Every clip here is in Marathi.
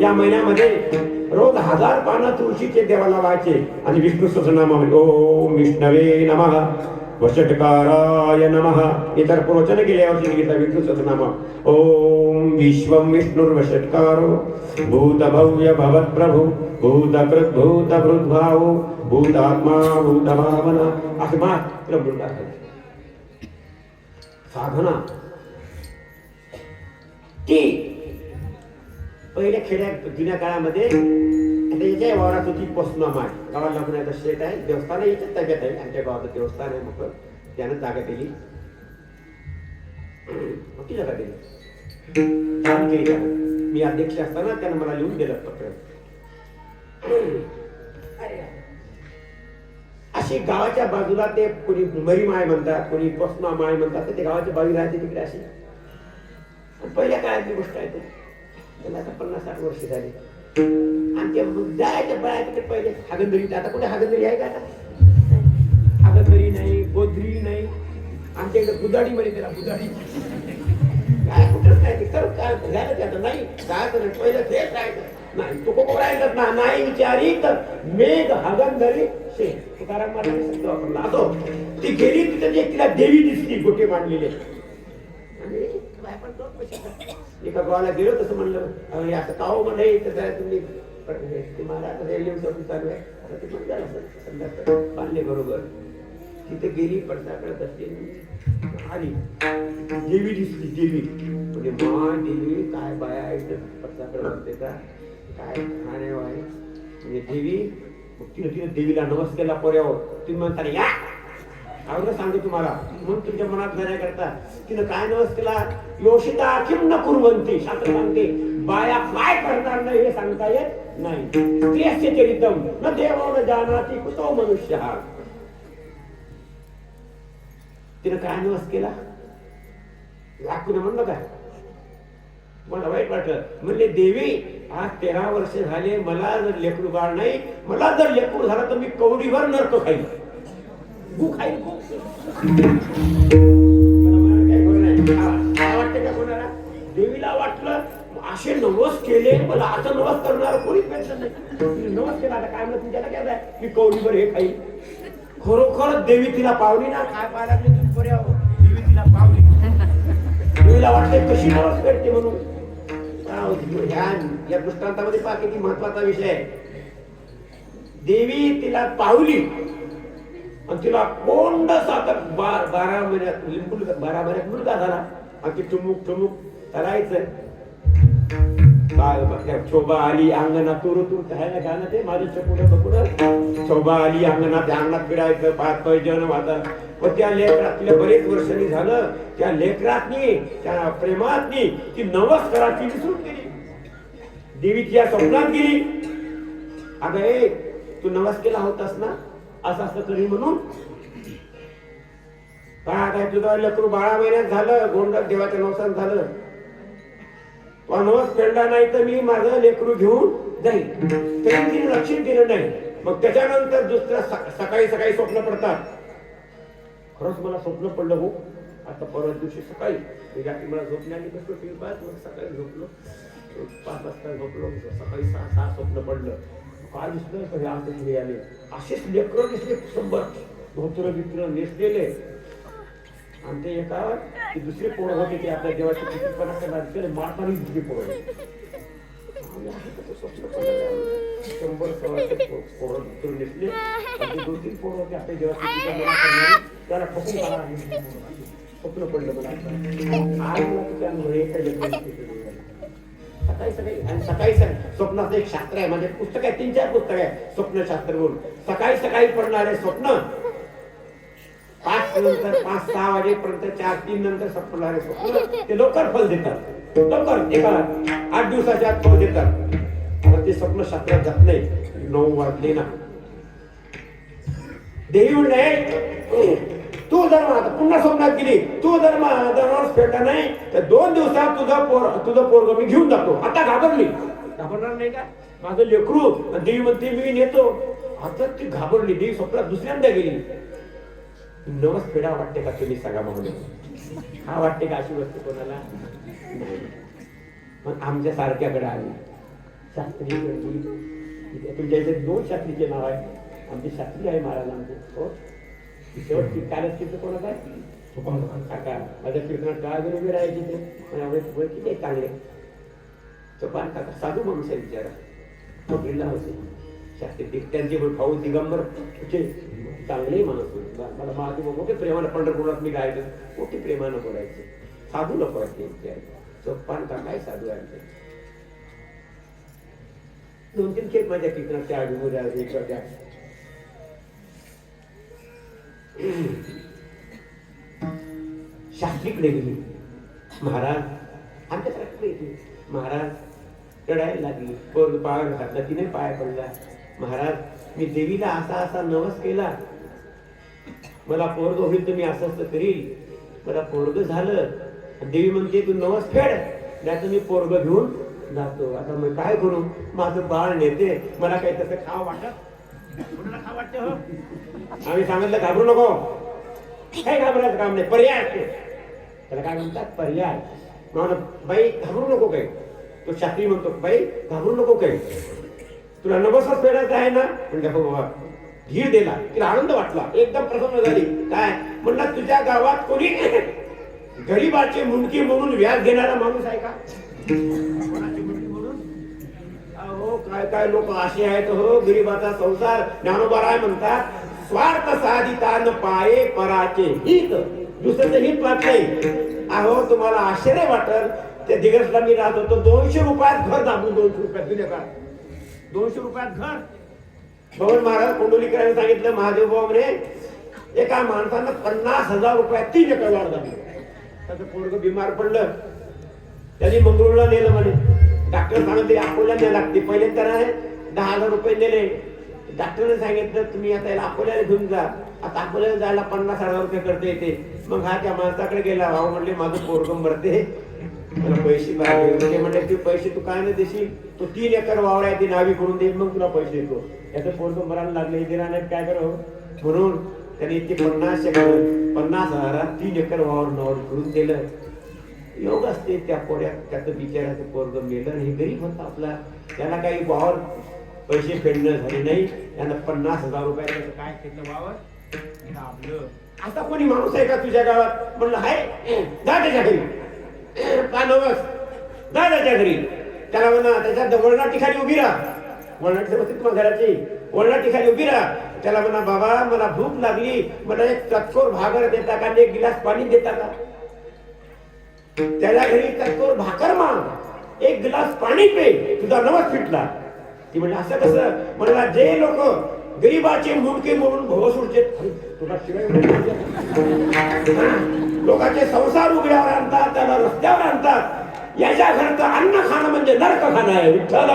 या महिन्यामध्ये रोज हजार पानं तुळशीचे देवाला व्हायचे आणि विष्णू सहस्रनामामध्ये ओम विष्णवे नमः. वषटकाराय नमः. इतर प्रवचन गेल्या वर्षी घेतला विष्णू सहस्रनामा. ओम विश्वम विष्णुर्वषटकारो भूत भव्य भवत प्रभू भूतकृत भूत भाव भूतात्मा भूत भावना असं मा साधना. ती पहिल्या खेड्यात जुन्या काळामध्ये याच्या वावरात होती पसना माय गावात लागून आता शेत आहे देवस्थान आहे याच्यात ताब्यात आहे. आमच्या गावाचं देवस्थान आहे मग त्यानं जागा दिली. मोठी जागा दिली. छान केली जागा मी अध्यक्ष असताना त्यानं मला लिहून दिलं पत्र. अशी गावाच्या बाजूला ते कोणी मरी माय म्हणतात कोणी पसना माय म्हणतात तर ते गावाच्या बाजूला राहते तिकडे अशी. पहिल्या काळातली गोष्ट आहे ती. त्याला आता पन्नास साठ वर्ष झाली. आणि ते जायच्या बाया पहिले हागंदरी. आता कुठे हागंदरी आहे का आता? हागंदरी नाही गोधरी नाही. आमच्या इकडे बुदाडी म्हणे त्याला बुदाडी काय कुठं काय ते कर काय झालं ते आता? नाही काय तर पहिलं तेच राहायचं. नाही तो कोण राहिलं ना नाही विचारी तर मेघ हागंदरी शे. तुकाराम महाराज शब्द वापरला असो ती गेली तिथे एक तिला देवी दिसली गोटे मांडलेले. आणि बाया दोन पैसे एका गावाला गेलो तसं म्हणलं अरे असं काहो म्हणे तसं तुम्ही? हे, ते मला आता रेल्वे सोडून चालू आहे. आता ते पण झालं बांधले बरोबर. तिथे गेली पडसाकडे बसली. आली. देवी दिसली देवी. म्हणजे मा देवी काय बाया इथं? पडसाकडे बसते का? काय खाणे वाय म्हणजे देवी मग तिने तिने देवीला नमस्कार केला पोऱ्यावर. तुम्ही म्हणता या! आवडलं सांगतो तुम्हाला. म्हणून तुमच्या मनात जाण्या करता. तिनं काय नवस केला? योषिता किम न कुरवंती शास्त्र सांगते बाया काय करणार नाही हे सांगता येत नाही. स्त्रियस्य चरितम न देव न जानाती कुतो मनुष्य. हा तिनं काय निवास केला? लाखून म्हणलं काय? मला वाईट वाटलं. म्हणले देवी आज तेरा वर्ष झाले मला जर लेकरू बाळ नाही मला जर लेकरू झालं तर मी कवडीवर नरतो खाईल गु खाईल वाटलं असे नवस केले मला आता नवस करणार कोणीच भेटलं नाही. नवस केला आता काय म्हणत तुमच्याला काय आहे? मी कवडीभर हे खाईल खरोखर देवी तिला पावली ना? काय पाहायला लागले तुम्ही पोऱ्यावर? देवी तिला पावली. देवीला वाटते कशी नवस करते म्हणून? हो, या दृष्टांतामध्ये पहा किती महत्त्वाचा विषय आहे. देवी तिला पावली. आणि तिला कोंड साखर बारा महिन्यात बारा महिन्यात मुलगा झाला. आणि ती ठुमुक ठुमुक करायचं काय शोभा आली अंगणात तुरु तू काय गाणं ते माझ्या पुढं बकुड शोभा आली अंगणात अंगणात फिरायचं पाच पैजन वाजा पण त्या लेकरात बरेच वर्षांनी झालं. त्या लेकरातनी त्या प्रेमातनी ती नवस कराची विसरून गेली. देवी तिच्या स्वप्नात गेली. अगं ए तू नवस केला होतास ना? असं असं करी म्हणून. काय आता तुझं लेकरू बारा महिन्यात झालं गोंड देवाच्या नवसान झालं. तो नवस फेडला नाही तर मी माझं लेकरू घेऊन जाईल तरी तिने लक्ष दिलं नाही. मग त्याच्यानंतर दुसऱ्या सकाळी सकाळी स्वप्न पडतात. खरंच मला स्वप्न पडलं हो. आता परत दिवशी सकाळी. रात्री मला झोपण्याने कसं टी पाच मग सकाळी झोपलो. पाच वाजता झोपलो. सकाळी सहा सहा स्वप्न पडलं. काय दिसलं? सगळे हे आले. असेच लेकरं दिसले. शंभर. धोत्र बित्र नेसलेले. आणि ते एका ते दुसरे पोरं होते ते आपल्या देवाची कितीपणा करणार त्याला मारताना दुसरी पोरं आम्ही स्वप्न शंभर सव्वाशे पो- पोरं धोतर आणि दोन तीन पोरं होते आपल्या देवाची कितीपणा त्याला ठोकून काढा स्वप्न पडलं मला. आता. आज मला सकाळी सकाळी आणि सकाळी सकाळी स्वप्नाचं एक शास्त्र आहे. म्हणजे पुस्तक आहे तीन चार पुस्तक आहे. स्वप्नशास्त्र म्हणून सकाळी सकाळी पडणारे स्वप्न पाच नंतर पाच सहा वाजेपर्यंत चार तीन नंतर पडणारे स्वप्न ते लवकर फल देतात. लवकर एका आठ दिवसाच्या आत फल देतात. आता ते स्वप्न शास्त्रात जात नाही. नऊ वाजले ना. देवी म्हणले तू धर्म आता पुन्हा स्वप्नात गेली. तू धर्म धर्मावर फेटा नाही तर दोन दिवसात तुझा पोर तुझं पोरग मी घेऊन जातो. आता घाबरली. घाबरणार नाही का? माझं लेकरू आणि देवी म्हणते मी नेतो. आता ती घाबरली. देवी स्वप्नात दुसऱ्यांदा गेली. नवस फेडा वाटते का तुम्ही सांगा म्हणून? हा वाटते का अशी वस्तू कोणाला? पण मग आमच्या सारख्याकडे आली. शास्त्री तुमच्या इथे दोन शास्त्रीचे नाव आहे आमचे शास्त्री आहे महाराज आमचे. हो? शेवटची कालच तिथं कोणाचं आहे? काका माझ्या कीर्तनात काळ घेऊन उभे राहायचे ते पण एवढे वय किती आहे चांगले. चोपान काका साधू माणूस आहे बिचारा नोकरीला होते. शास्त्री त्यांचे पण भाऊ दिगंबर चांगले माणूस होते. मला महादेव मोठे प्रेमानं पंढरपुरात मी गायचं मोठे प्रेमानं बोलायचे. साधू नको वाटते चोपान काका आहे साधू आहे दोन तीन खेळ माझ्या कीर्तनात त्या आजूबाजूला एक त्या. शास्त्रीकडे गेली. महाराज आमच्या महाराज रडायला लागली. पोर पाय घातला तिने पाय पडला. महाराज मी देवीला असा असा नवस केला. मला पोरग होईल तर मी असं करील मला पोरग झालं. देवी म्हणते तू नवस फेड. त्याचं मी पोरग घेऊन जातो. आता मी काय करू? माझं बाळ नेते. मला काही तसं खाव वाटत? कोणाला वाटत वाटतं हो? आम्ही सांगितलं घाबरू नको. काय घाबरायचं काम नाही. पर्याय असतो त्याला काय म्हणतात? पर्याय म्हणून बाई घाबरू नको काही. तो शास्त्री म्हणतो बाई घाबरू नको काही. तुला नवसच फेडायचं आहे ना? म्हणजे हो बाबा धीर दिला. तिला आनंद वाटला. एकदम प्रसन्न झाली. काय? म्हणला तुझ्या गावात कोणी गरीबाचे मुंडकी म्हणून व्याज घेणारा माणूस आहे का? हो काय काय लोक असे आहेत हो. गरीबाचा संसार ज्ञानोबा म्हणतात स्वार्थ साधिता न पाये पराचे हित. दुसऱ्याचं हित पाहत नाही. अहो तुम्हाला आश्चर्य वाटल. त्या दिग्रसला मी राहत होतो. दोनशे रुपयात घर दाबून दोनशे रुपयात. दिले का दोनशे रुपयात घर. भवन महाराज कोंडोलीकरांनी सांगितलं महादेव बाबा म्हणे एका माणसानं पन्नास हजार रुपयात तीन एकर वाढ झाली. त्याचं पोरग बिमार पडलं. त्यांनी मंगळूरला नेलं म्हणे. डॉक्टर सांगितले अकोला न्याय लागते. पहिले तर दहा हजार रुपये नेले. डॉक्टरने सांगितलं तुम्ही आता याला अकोल्याला घेऊन जा. आता अकोल्याला जायला पन्नास हजार रुपये करता येते मग हा त्या माणसाकडे गेला. भाऊ म्हणले माझं पोरगम भरते मला पैसे म्हणजे ते म्हणले तू पैसे तू काय नाही देशील? तो तीन एकर वावर आहे ती नावी करून देईल मग तुला पैसे देतो. याचं पोरग मरायला लागले दिला नाही काय करावं हो? म्हणून त्याने ते पन्नास एकर पन्नास हजारात तीन एकर वावर नावर करून दिलं. योग असते त्या पोऱ्यात त्याचं बिचाराचं पोरग मेलं हे गरीब होता आपला. त्याला काही वावर पैसे फेडणं झाले नाही. त्यांना पन्नास हजार रुपये त्याचं काय केलं वावर? आपलं. आता कोणी माणूस आहे का तुझ्या गावात? म्हणलं हाय जा त्याच्या घरी. का नवस? जा त्याच्या घरी. त्याला म्हणा त्याच्या वळणा ठिकाणी उभी राहा. वळणाची समजते तुम्हाला घराची वळणा ठिकाणी उभी राहा. त्याला म्हणा बाबा मला भूक लागली. मला एक चटकोर भाकर देता का? एक गिलास पाणी देता का? त्याला घरी चटकोर भाकर माग. एक गिलास पाणी पे. तुझा नवस फिटला. ती म्हणजे असं कसं? म्हणला जे लोक गरीबाचे मुंडके म्हणून भोवसूडचे तुला शिवाय लोकांचे संसार उघड्यावर आणतात त्याला रस्त्यावर आणतात. याच्या अन्न खाणं म्हणजे नरक खाणं आहे विठ्ठल.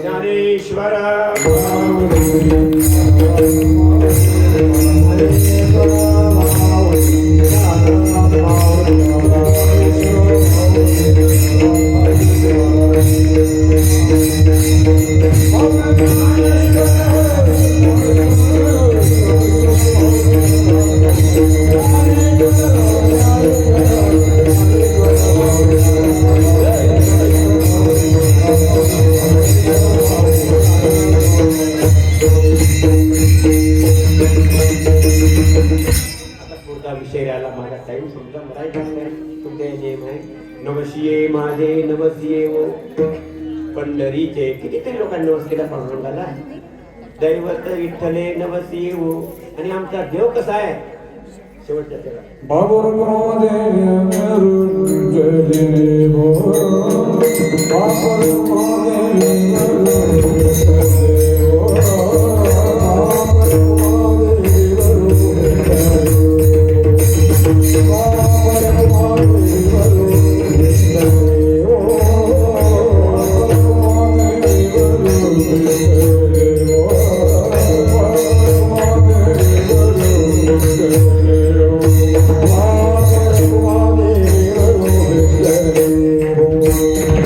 ज्ञानेश्वर. घरीचे कितीतरी लोकांनी वस्तीला पांघरून घाला दैवत विठ्ठले नवसी आणि आमचा देव कसा आहे? शेवटच्या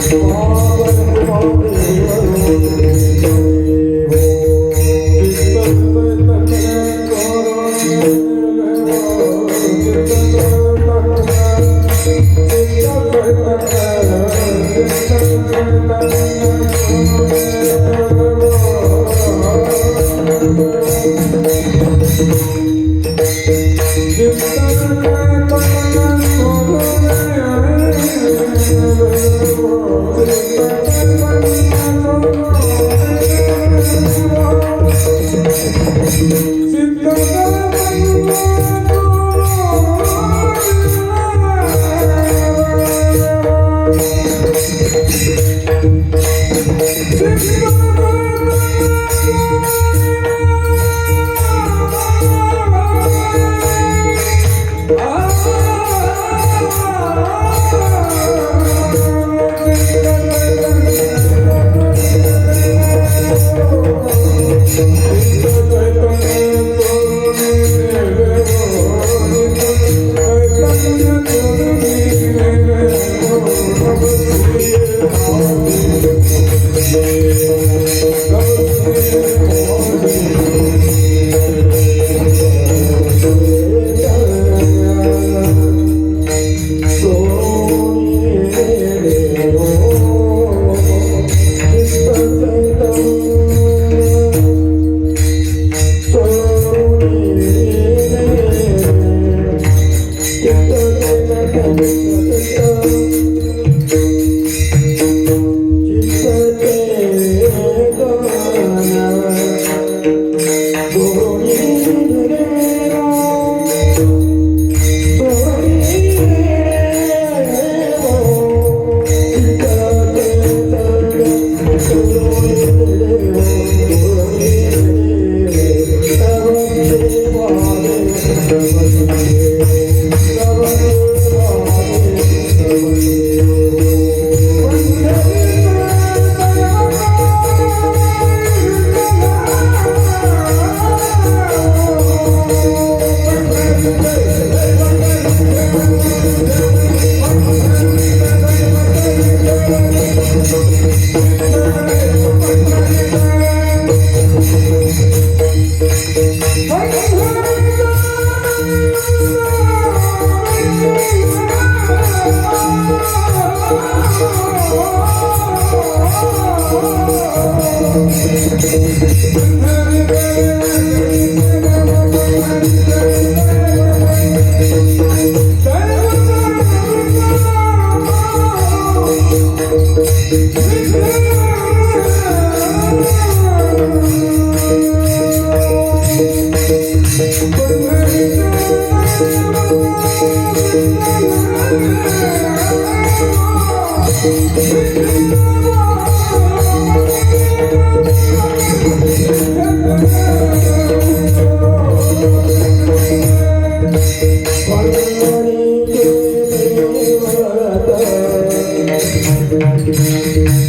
Oh,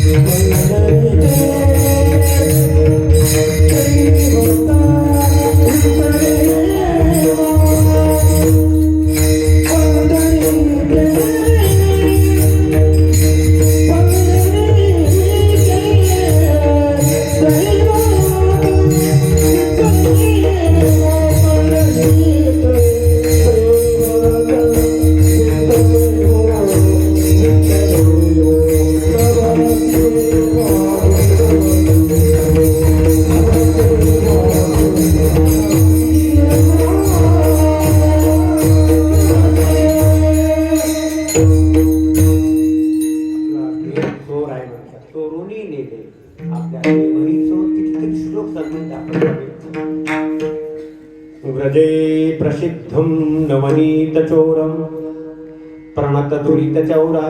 महादेव अरुण दुरित चौरा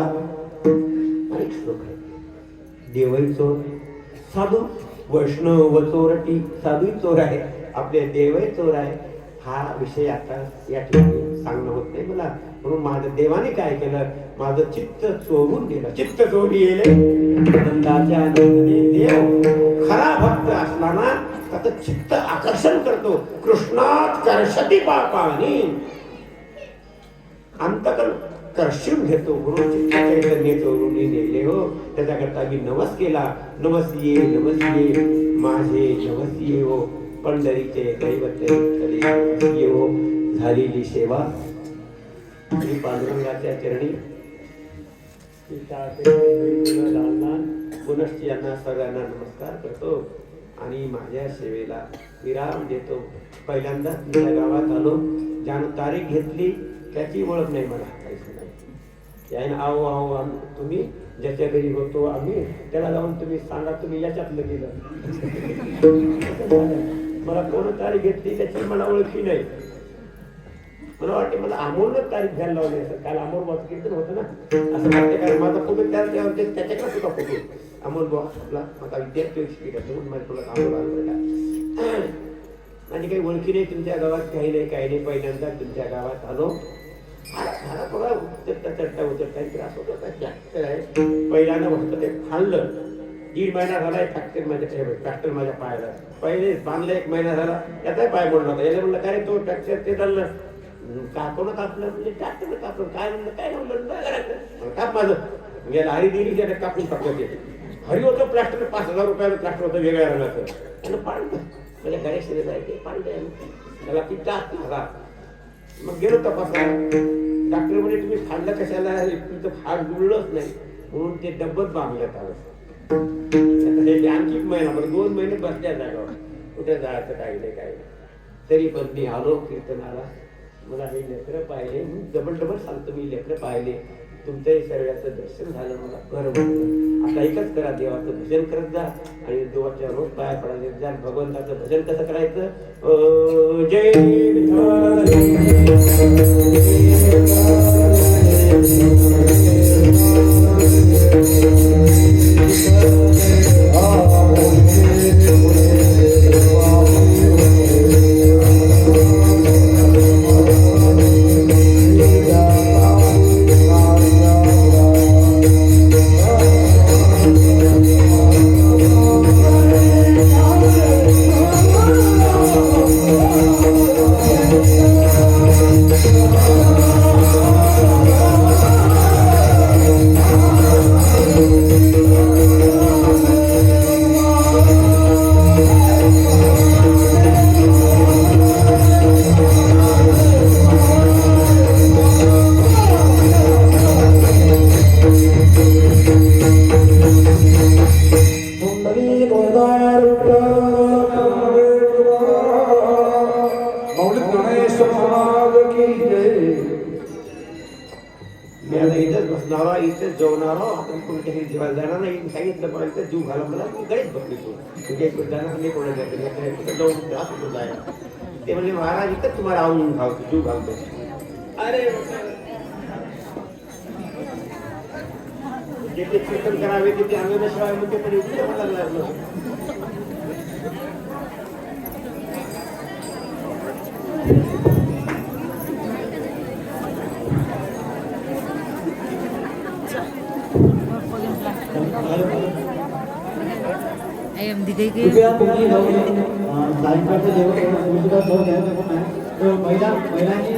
अनेक श्लोक आहेत देवही चोर. साधू वैष्णव चोरटी साधूही चोर आहे आपले देवही चोर आहे. हा विषय आता या ठिकाणी सांगणं होत नाही मला. म्हणून माझं देवाने काय केलं? माझं चित्त चोरून गेलं. चित्त चोरी येले आनंदाच्या आनंदाने देव खरा भक्त असताना त्याचं चित्त आकर्षण करतो. कृष्णात कर्षती पापानी तर शिव घेतो गुरु चैतन्य चोरून नेले हो. त्याच्याकरता मी नमस केला. नवस ये नवस ये माझे नवस ये हो. पंढरीचे दैवत ये हो. झालेली सेवा. श्री पांडुरंगाच्या चरणी पुनश्च यांना सगळ्यांना नमस्कार करतो. आणि माझ्या सेवेला विराम देतो. पहिल्यांदा मी गावात आलो. ज्यानं तारीख घेतली त्याची ओळख नाही मला. काहीच आहो आहो तुम्ही ज्याच्या घरी होतो आम्ही त्याला जाऊन तुम्ही सांगा तुम्ही याच्यातलं गेलं. मला कोण तारीख घेतली त्याची मला ओळखी नाही. मला वाटते मला अमोलच तारीख घ्यायला लावली असं. काल अमोल बॉस कीर्तन होतं ना. असं वाटते कारण माझा फोटो त्यावर त्याच्याकडे सुद्धा फोटो अमोल बॉस आपला माझा विद्यार्थी शिकत म्हणून माझ्या तुला अमोल आलं आणि माझी काही ओळखी नाही तुमच्या गावात काही नाही काही नाही. पहिल्यांदा तुमच्या गावात आलो. मला थोडा उतरता चढता उचलता त्रास होत होता ट्रॅक्टर आहे. पहिल्यांदा मस्त ते खाल्लं दीड महिना झाला ट्रॅक्टर माझ्या ट्रॅक्टर माझ्या पायाला. पहिले बांधलं एक महिना झाला त्याचाही पाय मोडला होता. याला म्हणलं काय तो फॅक्चर ते चाललं? कापणं कापलं? म्हणजे ट्रॅक्टर कापलं. काय म्हणलं? काय म्हणलं करायचं काप माझं. म्हणजे गेला हरी दिली त्याने कापून टाकलं ते. हरी होतं प्लास्टर पाच हजार रुपयाला प्लास्टर होतं वेगळ्या रंगाचं त्यानं पाडलं. म्हणजे गणेश आहे ते पाडलं त्याला किती हजार. मग गेलो तपासायला डॉक्टर म्हणे तुम्ही खाल्लं कशाला? तुमचं फाड जुळलंच नाही. म्हणून ते डब्बत बांधण्यात आलं हे आणखी महिना बरं दोन महिने बसल्या जागावर. कुठे जायचं काही नाही काही नाही. तरी पण मी आलो कीर्तनाला. मला हे लेकरं पाहिले. डबल डबल सांगतो मी लेकरं पाहिले. तुमच्याही शरीराचं दर्शन झालं मला बरं वाटलं. आता एकच करा देवाचं भजन करत जा आणि देवाच्या रोज पाया पडायला जा. भगवंताचं भजन कसं करायचं? जय कुंडली जाऊन त्रास होतो जायला ते म्हणजे महाराज इथंच तुम्हाला आवून घालतो जीव घालतो अरे. जिथे कीर्तन करावे तिथे अंगणाशिवाय म्हणजे पण इथे मला लागलं em đi đi kia कृपया तुम्ही जाऊन अं, सायंकाळचं जेवण सुद्धा जाऊन घ्यायचं पण नाही तर महिला महिलांनी